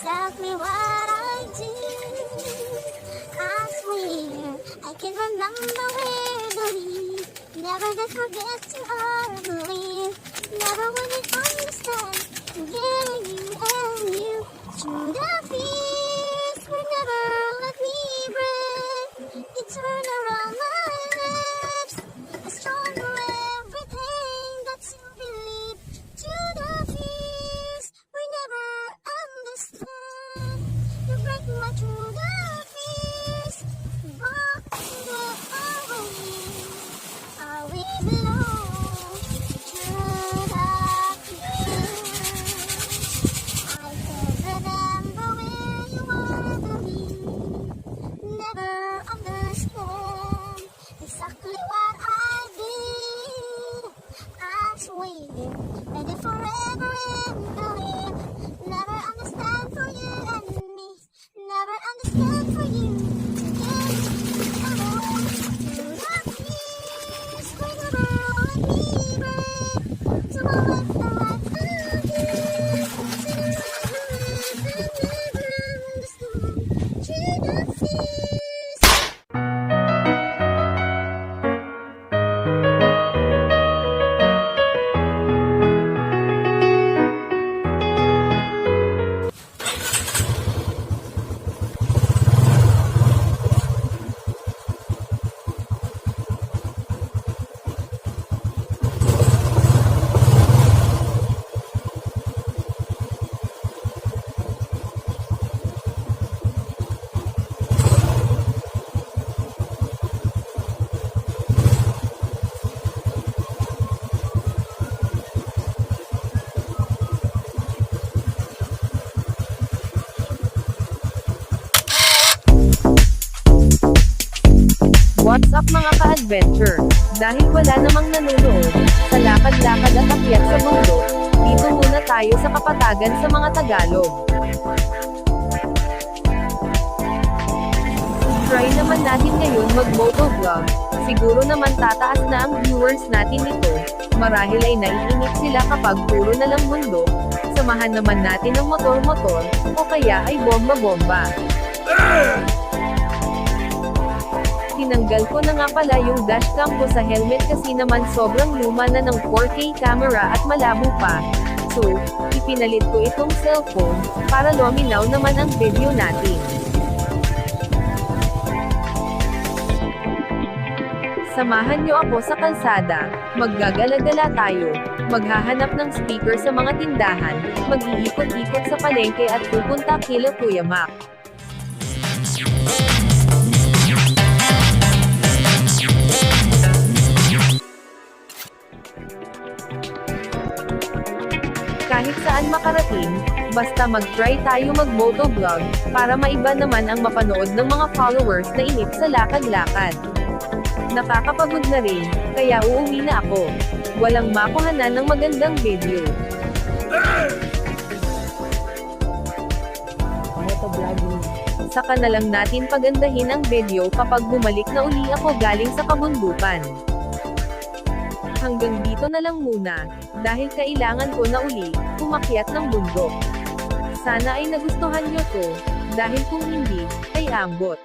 exactly what I did. I swear I can remember leave. Never did forget to believe. Never would it understand. Yeah, you and you. Through the fears would never let me breathe. You What's up mga ka-adventure? Dahil wala namang nanonood, sa lakad-lakad at akyat sa bundok, dito muna tayo sa kapatagan sa mga Tagalog. Try naman natin ngayon mag-motovlog, siguro naman tataas na ang viewers natin nito, marahil ay naiinip sila kapag puro na lang bundok, samahan naman natin ang motor-motor, o kaya ay bomba-bomba. Tinanggal ko na nga pala yung dashcam ko sa helmet kasi naman sobrang luma na ng 4K camera at malabo pa. So, ipinalit ko itong cellphone, para luminaw naman ang video natin. Samahan nyo ako sa kalsada, maggagala-gala tayo, maghahanap ng speaker sa mga tindahan, mag-iikot-ikot sa palengke at pupunta kila Kuya Mac. Kahit saan makarating, basta mag-try tayo mag-motovlog, para maiba naman ang mapanood ng mga followers na inip sa lakad-lakad. Nakakapagod na rin, kaya uuwi na ako. Walang makuhanan ng magandang video. Saka na lang natin pagandahin ang video kapag bumalik na uli ako galing sa kabundukan. Hanggang dito na lang muna, dahil kailangan ko na uli, umakyat ng bundok. Sana ay nagustuhan nyo to, dahil kung hindi, ay ambot.